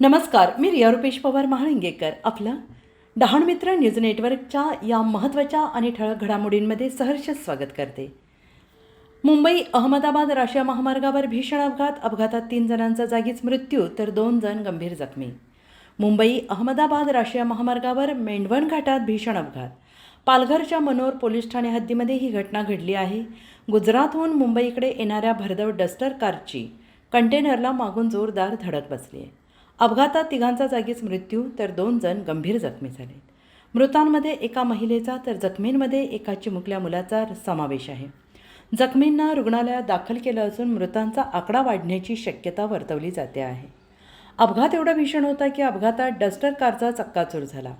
नमस्कार मी रिया रुपेश पवार महाळिंगेकर. आपलं डहाणमित्र न्यूज नेटवर्कच्या या महत्त्वाच्या आणि ठळक घडामोडींमध्ये सहर्ष स्वागत करते. मुंबई अहमदाबाद राष्ट्रीय महामार्गावर भीषण अपघात अपघातात तीन जणांचा जागीच मृत्यू तर दोन जण गंभीर जखमी. मुंबई अहमदाबाद राष्ट्रीय महामार्गावर मेंढवण घाटात भीषण अपघात. पालघरच्या मनोर पोलीस ठाणे हद्दीमध्ये ही घटना घडली आहे. गुजरातहून मुंबईकडे येणाऱ्या भरधाव डस्टर कारची कंटेनरला मागून जोरदार धडक बसली आहे अपघातात तिघांचा जागीच मृत्यू तर दोन जण गंभीर जखमी झाले मृतांमध्ये एका महिलेचा तर जखमींमध्ये एका चिमुकल्या मुलाचा समावेश आहे. जखमींना रुग्णालयात दाखल केलं असून मृतांचा आकडा वाढण्याची शक्यता वर्तवली जाते आहे. अपघात एवढा भीषण होता की अपघातात डस्टर कारचा चक्काचूर झाला.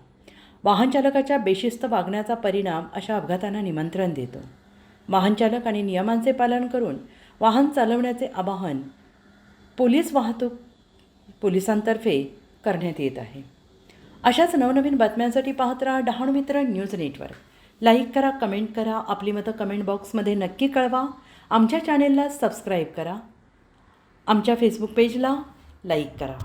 वाहनचालकाच्या बेशिस्त वागण्याचा परिणाम अशा अपघातांना निमंत्रण देतो. वाहनचालक आणि नियमांचे पालन करून वाहन चालवण्याचे आवाहन पोलीस वाहतूक पोलिसांतर्फे करण्यात येत आहे. अशाच नवनवीन बातम्यांसाठी पाहत राहा Dahanu Mitra news network. Like करा कमेंट करा आपली मतं कमेंट बॉक्समध्ये नक्की कळवा. आमच्या चॅनेलला सबस्क्राईब करा. आमच्या फेसबुक पेजला लाईक करा.